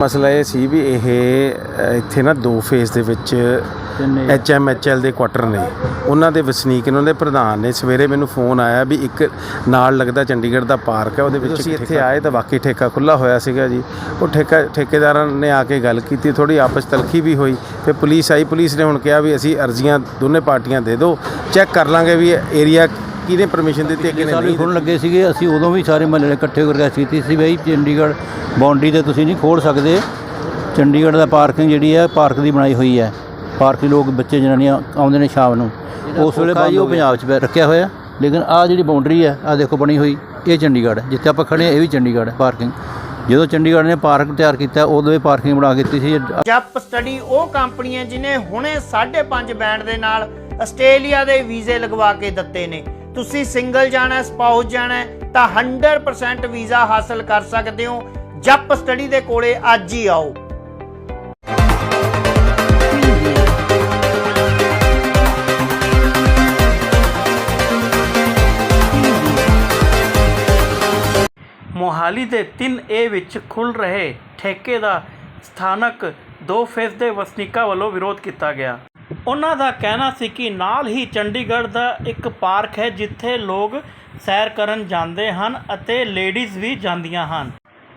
ਮਸਲਾ ਇਹ ਸੀ ਵੀ ਇਹ ਇੱਥੇ ਨਾ ਦੋ ਫੇਜ਼ ਦੇ ਵਿੱਚ ਕਿੰਨੇ? ਐਚਐਮਐਚਐਲ ਦੇ ਕੁਆਟਰ ਨੇ। ਉਹਨਾਂ ਦੇ ਵਸਨੀਕ ਨੇ ਉਹਨਾਂ ਦੇ ਪ੍ਰਧਾਨ ਨੇ ਸਵੇਰੇ ਮੈਨੂੰ ਫੋਨ ਆਇਆ ਵੀ ਇੱਕ ਨਾਲ ਲੱਗਦਾ ਚੰਡੀਗੜ੍ਹ ਦਾ ਪਾਰਕ ਹੈ ਉਹਦੇ ਵਿੱਚ ਅਸੀਂ ਇੱਥੇ ਆਏ ਤਾਂ ਵਾਕਈ ਠੇਕਾ ਖੁੱਲਾ ਹੋਇਆ ਸੀਗਾ ਜੀ। ਉਹ ਠੇਕਾ ਠੇਕੇਦਾਰਾਂ ਨੇ ਆ ਕੇ ਗੱਲ ਕੀਤੀ ਥੋੜੀ ਆਪਸ ਤਲਖੀ ਵੀ ਹੋਈ। ਫਿਰ ਪੁਲਿਸ ਆਈ ਪੁਲਿਸ ਨੇ ਹੁਣ ਕਿਹਾ ਵੀ ਅਸੀਂ ਅਰਜ਼ੀਆਂ ਦੋਨੇ ਪਾਰਟੀਆਂ ਦੇ ਦਿਓ ਚੈੱਕ ਕਰ ਲਾਂਗੇ ਵੀ ਏਰੀਆ ਕਿਹਨੇ ਪਰਮਿਸ਼ਨ ਦਿੱਤੀ ਹੈ ਕਿਹਨੇ ਨਹੀਂ ਖੋਲ੍ਹਣ ਲੱਗੇ ਸੀਗੇ ਅਸੀਂ ਉਦੋਂ ਵੀ ਸਾਰੇ ਮਹੱਲੇ ਇਕੱਠੇ ਕਰਕੇ ਕੀਤੀ ਸੀ ਬਈ ਚੰਡੀਗੜ੍ਹ ਬਾਉਂਡਰੀ ਤੇ ਤੁਸੀਂ ਨਹੀਂ ਖੋਲ ਸਕਦੇ। ਚੰਡੀਗੜ੍ਹ ਦਾ ਪਾਰਕਿੰਗ ਜਿਹੜੀ ਹੈ ਪਾਰਕ ਦੀ ਬਣਾਈ ਹੋਈ ਹੈ ਪਾਰਕ ਦੇ ਲੋਕ ਬੱਚੇ ਜਨਾਨੀਆਂ ਆਉਂਦੇ ਨੇ ਸ਼ਾਮ ਨੂੰ। ਉਸ ਵੇਲੇ ਬਾਈ ਉਹ ਪੰਜਾਬ 'ਚ ਰੱਖਿਆ ਹੋਇਆ। ਲੇਕਿਨ ਆ ਜਿਹੜੀ ਬਾਉਂਡਰੀ ਹੈ ਆ ਦੇਖੋ ਬਣੀ ਹੋਈ ਇਹ ਚੰਡੀਗੜ੍ਹ ਹੈ। ਜਿੱਥੇ ਆਪਾਂ ਖੜੇ ਹਾਂ ਇਹ ਵੀ ਚੰਡੀਗੜ੍ਹ ਹੈ ਪਾਰਕਿੰਗ ਜਦੋਂ ਚੰਡੀਗੜ੍ਹ ਨੇ ਪਾਰਕ ਤਿਆਰ ਕੀਤਾ ਉਦੋਂ ਇਹ ਪਾਰਕਿੰਗ ਬਣਾ ਕੇ ਦਿੱਤੀ ਸੀ। ਜੱਪ ਸਟੱਡੀ ਉਹ ਕੰਪਨੀ ਹੈ ਜਿਨੇ ਹੁਣੇ 5.5 ਬੈਂਡ ਦੇ ਨਾਲ ਆਸਟ੍ਰੇਲੀਆ ਦੇ ਵੀਜ਼ੇ ਲਗਵਾ ਕੇ ਦਿੱਤੇ ਨੇ। ਤੁਸੀਂ ਸਿੰਗਲ ਜਾਣਾ ਹੈ, ਸਪਾਊਸ ਜਾਣਾ ਹੈ, ਤਾਂ 100% ਵੀਜ਼ਾ ਹਾਸਲ ਕਰ ਸਕਦੇ ਹੋ। ਜੱਪ ਸਟੱਡੀ ਦੇ ਕੋਲੇ ਅੱਜ ਹੀ ਆਓ। ਮੋਹਾਲੀ ਦੇ 3A ਵਿੱਚ ਖੁੱਲ ਰਹੇ ਠੇਕੇ ਦਾ ਸਥਾਨਕ ਦੋ ਫੇਸ ਦੇ ਵਸਨੀਕਾਂ ਵੱਲੋਂ ਵਿਰੋਧ ਕੀਤਾ ਗਿਆ। ਉਹਨਾਂ ਦਾ ਕਹਿਣਾ ਸੀ ਕਿ ਨਾਲ ਹੀ ਚੰਡੀਗੜ੍ਹ ਦਾ ਇੱਕ ਪਾਰਕ ਹੈ ਜਿੱਥੇ ਲੋਕ ਸੈਰ ਕਰਨ ਜਾਂਦੇ ਹਨ ਅਤੇ ਲੇਡੀਜ਼ ਵੀ ਜਾਂਦੀਆਂ ਹਨ।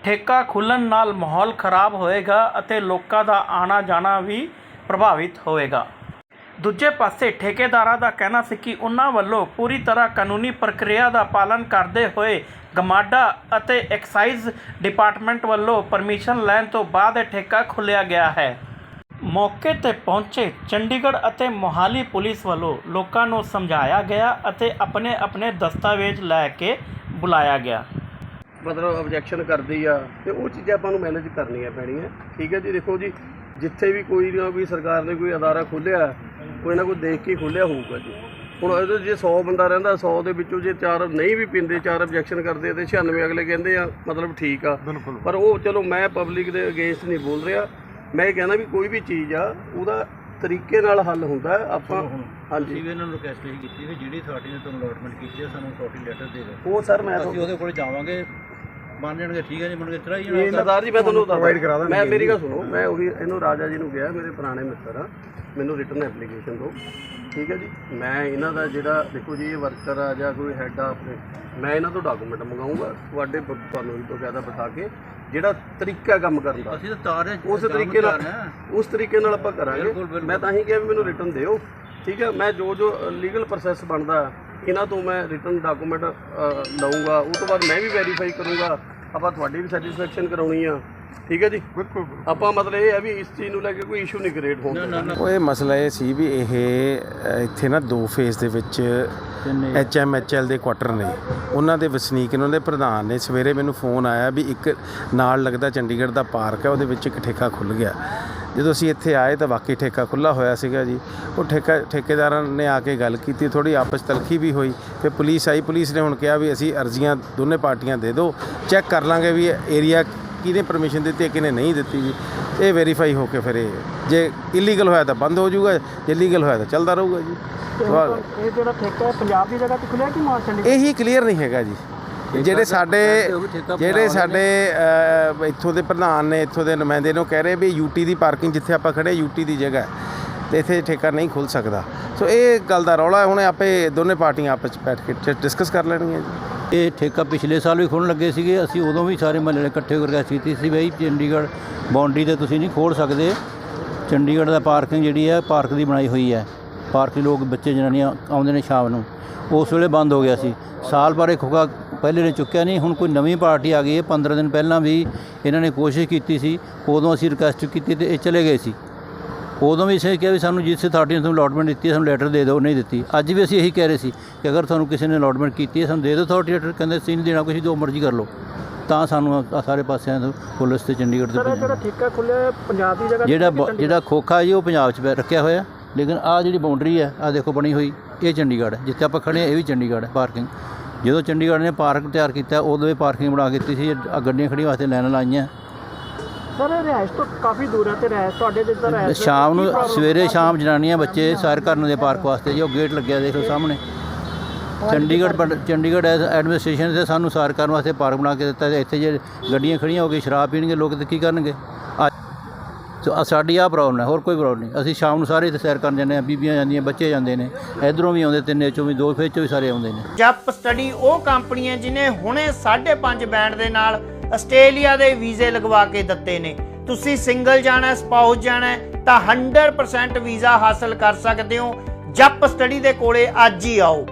ਠੇਕਾ ਖੁੱਲ੍ਹਣ ਨਾਲ ਮਾਹੌਲ ਖਰਾਬ ਹੋਏਗਾ ਅਤੇ ਲੋਕਾਂ ਦਾ ਆਣਾ ਜਾਣਾ ਵੀ ਪ੍ਰਭਾਵਿਤ ਹੋਏਗਾ। ਦੂਜੇ ਪਾਸੇ ਠੇਕੇਦਾਰਾਂ ਦਾ ਕਹਿਣਾ ਸੀ ਕਿ ਉਹਨਾਂ ਵੱਲੋਂ ਪੂਰੀ ਤਰ੍ਹਾਂ ਕਾਨੂੰਨੀ ਪ੍ਰਕਿਰਿਆ ਦਾ ਪਾਲਣ ਕਰਦੇ ਹੋਏ ਗਮਾਡਾ ਅਤੇ ਐਕਸਾਈਜ਼ ਡਿਪਾਰਟਮੈਂਟ ਵੱਲੋਂ ਪਰਮਿਸ਼ਨ ਲੈਣ ਤੋਂ ਬਾਅਦ ਇਹ ਠੇਕਾ ਖੁੱਲਿਆ ਗਿਆ ਹੈ। ਮੌਕੇ ਤੇ ਪਹੁੰਚੇ ਚੰਡੀਗੜ੍ਹ ਅਤੇ ਮੋਹਾਲੀ ਪੁਲਿਸ ਵੱਲੋਂ ਲੋਕਾਂ ਨੂੰ ਸਮਝਾਇਆ ਗਿਆ ਅਤੇ ਆਪਣੇ ਆਪਣੇ ਦਸਤਾਵੇਜ਼ ਲੈ ਕੇ ਬੁਲਾਇਆ ਗਿਆ। ਮਤਲਬ ਆਬਜੈਕਸ਼ਨ ਕਰਦੀ ਆ ਤੇ ਉਹ ਚੀਜ਼ਾਂ ਆਪਾਂ ਨੂੰ ਮੈਨੇਜ ਕਰਨੀਆਂ ਪੈਣੀਆਂ। ਠੀਕ ਹੈ ਜੀ? ਦੇਖੋ ਜੀ ਜਿੱਥੇ ਵੀ ਕੋਈ ਨਾ ਕੋਈ ਸਰਕਾਰ ਨੇ ਕੋਈ ਅਦਾਰਾ ਖੋਲ੍ਹਿਆ ਕੋਈ ਨਾ ਕੋਈ ਦੇਖ ਕੇ ਖੋਲ੍ਹਿਆ ਹੋਊਗਾ ਜੀ। ਹੁਣ ਇਹਦੇ ਜੇ 100 ਬੰਦਾ ਰਹਿੰਦਾ 100 ਦੇ ਵਿੱਚੋਂ ਜੇ ਚਾਰ ਨਹੀਂ ਵੀ ਪਿੰਦੇ ਚਾਰ ਆਬਜੈਕਸ਼ਨ ਕਰਦੇ ਤੇ 96 ਅਗਲੇ ਕਹਿੰਦੇ ਆ ਮਤਲਬ ਠੀਕ ਆ। ਪਰ ਉਹ ਚਲੋ ਮੈਂ ਪਬਲਿਕ ਦੇ ਅਗੇਂਸਟ ਨਹੀਂ ਬੋਲ ਰਿਹਾ। ਮੈਂ ਇਹ ਕਹਿੰਦਾ ਵੀ ਕੋਈ ਵੀ ਚੀਜ਼ ਆ ਉਹਦਾ ਤਰੀਕੇ ਨਾਲ ਹੱਲ ਹੁੰਦਾ। ਆਪਾਂ ਹਾਂਜੀ। ਵੀ ਇਹਨਾਂ ਨੂੰ ਰਿਕਵੈਸਟ ਕੀਤੀ ਵੀ ਜਿਹੜੀ ਅਥਾਰਟੀ ਨੇ ਤੁਹਾਨੂੰ ਅਲਾਟਮੈਂਟ ਕੀਤੀ ਹੈ ਸਾਨੂੰ ਅਥਾਰਟੀ ਲੈਟਰ ਦੇ ਦਿਓ। ਉਹ ਸਰ ਮੈਂ ਅਸੀਂ ਉਹਦੇ ਕੋਲ ਜਾਵਾਂਗੇ। ਮੰਨ ਜਾਣਗੇ ਠੀਕ ਹੈ ਜੀ ਮੰਨ ਕੇ ਚੜਾਈ ਇਹ ਸਰਦਾਰ ਜੀ ਮੈਂ ਤੁਹਾਨੂੰ ਦੱਸਦਾ। ਮੈਂ ਮੇਰੀ ਗੱਲ ਸੁਣੋ ਮੈਂ ਉਹੀ ਇਹਨੂੰ ਰਾਜਾ ਜੀ ਨੂੰ ਕਿਹਾ ਮੇਰੇ ਪੁਰਾਣੇ ਮਿੱਤਰ ਆ ਮੈਨੂੰ ਰਿਟਰਨ ਐਪਲੀਕੇਸ਼ਨ ਦਿਓ। ਠੀਕ ਹੈ ਜੀ? ਮੈਂ ਇਹਨਾਂ ਦਾ ਜਿਹੜਾ ਦੇਖੋ ਜੀ ਇਹ ਵਰਕਰ ਆ ਜਾਂ ਕੋਈ ਹੈੱਡ ਆ ਆਪਣੇ ਮੈਂ ਇਹਨਾਂ ਤੋਂ ਡਾਕੂਮੈਂਟ ਮੰਗਾਉਂਗਾ ਤੁਹਾਡੇ ਬ- ਤੁਹਾਨੂੰ ਵੀ ਬਕਾਇਦਾ ਬਿਠਾ ਕੇ ਜਿਹੜਾ ਤਰੀਕਾ ਕੰਮ ਕਰਨ ਦਾ ਅਸੀਂ ਤਾਂ ਤਾਰ ਰਹੇ ਉਸ ਤਰੀਕੇ ਨਾਲ ਉਸ ਤਰੀਕੇ ਨਾਲ ਆਪਾਂ ਕਰਾਂਗੇ। ਮੈਂ ਤਾਂ ਹੀ ਕਿਹਾ ਵੀ ਮੈਨੂੰ ਰਿਟਰਨ ਦਿਓ। ਠੀਕ ਹੈ? ਮੈਂ ਜੋ ਜੋ ਲੀਗਲ ਪ੍ਰੋਸੈਸ ਬਣਦਾ ਇਹਨਾਂ ਤੋਂ ਮੈਂ ਰਿਟਰਨ ਡਾਕੂਮੈਂਟ ਲਵਾਂਗਾ ਉਹ ਤੋਂ ਬਾਅਦ ਮੈਂ ਵੀ ਵੈਰੀਫਾਈ ਕਰੂੰਗਾ। ਆਪਾਂ ਤੁਹਾਡੀ ਵੀ ਸੈਟੀਸਫੈਕਸ਼ਨ ਕਰਾਉਣੀ ਆ। ਠੀਕ ਹੈ ਜੀ? ਆਪਾਂ ਮਤਲਬ ਇਹ ਹੈ ਵੀ ਇਸ ਚੀਜ਼ ਨੂੰ ਲੈ ਕੇ ਕੋਈ ਇਸ਼ੂ ਨਹੀਂ ਕ੍ਰੀਏਟ ਹੋਣ ਉਹ ਇਹ ਮਸਲਾ ਇਹ ਸੀ ਵੀ ਇਹ ਇੱਥੇ ਨਾ ਦੋ ਫੇਜ਼ ਦੇ ਵਿੱਚ ਕਿੰਨੇ? ਐਚਐਮਐਚਐਲ ਦੇ ਕੁਆਟਰ ਨੇ। ਉਹਨਾਂ ਦੇ ਵਸਨੀਕ ਨੇ ਉਹਨਾਂ ਦੇ ਪ੍ਰਧਾਨ ਨੇ। ਸਵੇਰੇ ਮੈਨੂੰ ਫੋਨ ਆਇਆ ਵੀ ਇੱਕ ਨਾਲ ਲੱਗਦਾ ਚੰਡੀਗੜ੍ਹ ਦਾ ਪਾਰਕ ਹੈ ਉਹਦੇ ਵਿੱਚ ਇੱਕ ਠੇਕਾ ਖੁੱਲ ਗਿਆ। ਜਦੋਂ ਅਸੀਂ ਇੱਥੇ ਆਏ ਤਾਂ ਵਾਕਈ ਠੇਕਾ ਖੁੱਲਾ ਹੋਇਆ ਸੀਗਾ ਜੀ। ਉਹ ਠੇਕਾ ਠੇਕੇਦਾਰਾਂ ਨੇ ਆ ਕੇ ਗੱਲ ਕੀਤੀ ਥੋੜੀ ਆਪਸ ਤਲਖੀ ਵੀ ਹੋਈ। ਫਿਰ ਪੁਲਿਸ ਆਈ ਪੁਲਿਸ ਨੇ ਹੁਣ ਕਿਹਾ ਵੀ ਅਸੀਂ ਅਰਜ਼ੀਆਂ ਦੋਨੇ ਪਾਰਟੀਆਂ ਦੇ ਦਿਓ ਚੈੱਕ ਕਰ ਲਾਂਗੇ ਵੀ ਏਰੀਆ ਕਿਹਨੇ ਪਰਮਿਸ਼ਨ ਦਿੱਤੀ ਹੈ ਕਿਹਨੇ ਨਹੀਂ ਦਿੱਤੀ ਜੀ। ਇਹ ਵੈਰੀਫਾਈ ਹੋ ਕੇ ਫਿਰ ਇਹ ਜੇ ਇਲੀਗਲ ਹੋਇਆ ਤਾਂ ਬੰਦ ਹੋ ਜਾਊਗਾ ਜੇ ਲੀਗਲ ਹੋਇਆ ਤਾਂ ਚੱਲਦਾ ਰਹੂਗਾ ਜੀ। ਇਹ ਜਿਹੜਾ ਠੇਕਾ ਪੰਜਾਬ ਦੀ ਜਗ੍ਹਾ ਤੇ ਖੁੱਲਿਆ ਕਿ ਮਾਰ ਇਹੀ ਕਲੀਅਰ ਨਹੀਂ ਹੈਗਾ ਜੀ। ਜਿਹੜੇ ਸਾਡੇ ਜਿਹੜੇ ਸਾਡੇ ਇੱਥੋਂ ਦੇ ਪ੍ਰਧਾਨ ਨੇ ਇੱਥੋਂ ਦੇ ਨੁਮਾਇੰਦੇ ਨੇ ਕਹਿ ਰਹੇ ਵੀ ਯੂਟੀ ਦੀ ਪਾਰਕਿੰਗ ਜਿੱਥੇ ਆਪਾਂ ਖੜੇ ਯੂਟੀ ਦੀ ਜਗ੍ਹਾ ਹੈ। ਤੇ ਇੱਥੇ ਠੇਕਾ ਨਹੀਂ ਖੁੱਲ ਸਕਦਾ। ਸੋ ਇਹ ਗੱਲ ਦਾ ਰੌਲਾ ਹੈ, ਹੁਣ ਆਪੇ ਦੋਨੇ ਪਾਰਟੀਆਂ ਆਪਸ ਵਿੱਚ ਬੈਠ ਕੇ ਡਿਸਕਸ ਕਰ ਲੈਣਗੀਆਂ ਜੀ। ਇਹ ਠੇਕਾ ਪਿਛਲੇ ਸਾਲ ਵੀ ਖੋਲ੍ਹਣ ਲੱਗੇ ਸੀਗੇ। ਅਸੀਂ ਉਦੋਂ ਵੀ ਸਾਰੇ ਮਹੱਲੇ ਇਕੱਠੇ ਕਰਕੇ ਕੀਤੀ ਸੀ ਬਈ ਚੰਡੀਗੜ੍ਹ ਬਾਉਂਡਰੀ ਤੇ ਤੁਸੀਂ ਨਹੀਂ ਖੋਲ ਸਕਦੇ। ਚੰਡੀਗੜ੍ਹ ਦਾ ਪਾਰਕਿੰਗ ਜਿਹੜੀ ਹੈ ਪਾਰਕ ਦੀ ਬਣਾਈ ਹੋਈ ਹੈ। ਪਾਰਕ ਦੇ ਲੋਕ ਬੱਚੇ ਜਨਾਨੀਆਂ ਆਉਂਦੇ ਨੇ ਸ਼ਾਮ ਨੂੰ। ਉਸ ਵੇਲੇ ਬੰਦ ਹੋ ਗਿਆ ਸੀ। ਸਾਲ ਇਹ ਖੋਖਾ ਪਹਿਲੇ ਨੇ ਚੁੱਕਿਆ ਨਹੀਂ ਹੁਣ ਕੋਈ ਨਵੀਂ ਪਾਰਟੀ ਆ ਗਈ ਹੈ 15 ਦਿਨ ਪਹਿਲਾਂ ਵੀ ਇਹਨਾਂ ਨੇ ਕੋਸ਼ਿਸ਼ ਕੀਤੀ ਸੀ ਉਦੋਂ ਅਸੀਂ ਰਿਕੁਐਸਟ ਕੀਤੀ ਤੇ ਇਹ ਚਲੇ ਗਏ ਸੀ। ਉਦੋਂ ਵੀ ਇਸੇ ਕਿਹਾ ਵੀ ਸਾਨੂੰ ਜਿਸ ਅਥਾਰਟੀ ਨੇ ਤੁਹਾਨੂੰ ਅਲਾਟਮੈਂਟ ਦਿੱਤੀ ਹੈ ਸਾਨੂੰ ਲੈਟਰ ਦੇ ਦਿਓ ਨਹੀਂ ਦਿੱਤੀ। ਅੱਜ ਵੀ ਅਸੀਂ ਇਹੀ ਕਹਿ ਰਹੇ ਸੀ ਕਿ ਅਗਰ ਤੁਹਾਨੂੰ ਕਿਸੇ ਨੇ ਅਲਾਟਮੈਂਟ ਕੀਤੀ ਹੈ ਸਾਨੂੰ ਦੇ ਦਿਓ ਅਥਾਰਟੀ ਲੈਟਰ ਕਹਿੰਦੇ ਅਸੀਂ ਨਹੀਂ ਦੇਣਾ ਕੁਛ ਜੋ ਮਰਜ਼ੀ ਕਰ ਲਓ। ਤਾਂ ਸਾਨੂੰ ਸਾਰੇ ਪਾਸਿਆਂ ਤੋਂ ਪੁਲਿਸ ਤੇ ਚੰਡੀਗੜ੍ਹ ਤੇ ਭੇਜਣਾ। ਠੇਕਾ ਖੁੱਲਿਆ ਪੰਜਾਬ ਦੀ ਜਗ੍ਹਾ ਜਿਹੜਾ ਜਿਹੜਾ ਖੋਖਾ ਜੀ ਉਹ ਪੰਜਾਬ 'ਚ ਰੱਖਿਆ ਹੋਇਆ। ਲੇਕਿਨ ਆ ਜਿਹੜੀ ਬਾਉਂਡਰੀ ਹੈ ਆ ਦੇਖੋ ਬਣੀ ਹੋਈ ਇਹ ਚੰਡੀਗੜ੍ਹ ਹੈ ਜਿੱਥੇ ਆਪਾਂ ਖੜੇ ਹਾਂ ਇਹ ਵੀ ਚੰਡੀਗੜ੍ਹ ਹੈ ਪਾਰਕਿੰਗ ਜਦੋਂ ਚੰਡੀਗੜ੍ਹ ਨੇ ਪਾਰਕ ਤਿਆਰ ਕੀਤਾ ਉਦੋਂ ਇਹ ਪਾਰਕਿੰਗ ਬਣਾ ਕੇ ਦਿੱਤੀ ਸੀ ਆਹ ਗੱਡੀਆਂ ਖੜੀਆਂ ਵਾਸਤੇ ਲਾਈਨਾਂ ਲਾਈਆਂ। ਸਰ ਰਿਹਾਇਸ਼ ਤੋਂ ਕਾਫੀ ਦੂਰ ਹੈ ਤੇ ਰਿਹਾਇਸ਼ ਤੁਹਾਡੇ ਜਿੱਦਾਂ ਤੇ ਸ਼ਾਮ ਨੂੰ ਸਵੇਰੇ ਸ਼ਾਮ ਜਨਾਨੀਆਂ ਬੱਚੇ ਸੈਰ ਕਰਨ ਦੇ ਪਾਰਕ ਵਾਸਤੇ ਜੋ ਗੇਟ ਲੱਗਿਆ ਦੇਖੋ ਸਾਹਮਣੇ। ਚੰਡੀਗੜ੍ਹ ਪੰ- ਚੰਡੀਗੜ੍ਹ ਐਸ ਐਡਮਿਨਿਸਟ੍ਰੇਸ਼ਨ ਤੇ ਸਾਨੂੰ ਸੈਰ ਕਰਨ ਵਾਸਤੇ ਪਾਰਕ ਬਣਾ ਕੇ ਦਿੱਤਾ ਤੇ ਇੱਥੇ ਜੇ ਗੱਡੀਆਂ ਖੜੀਆਂ ਹੋ ਕੇ ਸ਼ਰਾਬ ਪੀਣਗੇ ਲੋਕ ਤੇ ਕੀ ਕਰਨਗੇ? ਸੋ, ਆਹ ਸਾਡੀ ਆ ਪ੍ਰੋਬਲਮ ਹੈ, ਹੋਰ ਕੋਈ ਪ੍ਰੋਬਲਮ ਨਹੀਂ। ਅਸੀਂ ਸ਼ਾਮ ਨੂੰ ਸਾਰੇ ਇੱਥੇ ਸੈਰ ਕਰਨ ਜਾਂਦੇ ਆ ਬੀਬੀਆਂ ਜਾਂਦੀਆਂ, ਬੱਚੇ ਜਾਂਦੇ ਨੇ, ਇਧਰੋਂ ਵੀ ਆਉਂਦੇ, ਤਿੰਨੇ ਚੋਂ ਵੀ ਦੋ ਫੇਜ਼ ਚੋਂ ਵੀ ਸਾਰੇ ਆਉਂਦੇ ਨੇ। ਜਪ ਸਟੱਡੀ ਉਹ ਕੰਪਨੀ ਹੈ ਜਿਨੇ ਹੁਣੇ 5.5 ਬੈਂਡ ਦੇ ਨਾਲ ਆਸਟ੍ਰੇਲੀਆ ਦੇ ਵੀਜ਼ੇ ਲਗਵਾ ਕੇ ਦਿੱਤੇ ਨੇ। ਤੁਸੀਂ ਸਿੰਗਲ ਜਾਣਾ ਸਪਾਊਸ ਜਾਣਾ, ਤਾਂ 100% ਵੀਜ਼ਾ ਹਾਸਲ ਕਰ ਸਕਦੇ ਹੋ। ਜੱਪ ਸਟੱਡੀ ਦੇ ਕੋਲੇ ਅੱਜ ਹੀ ਆਓ।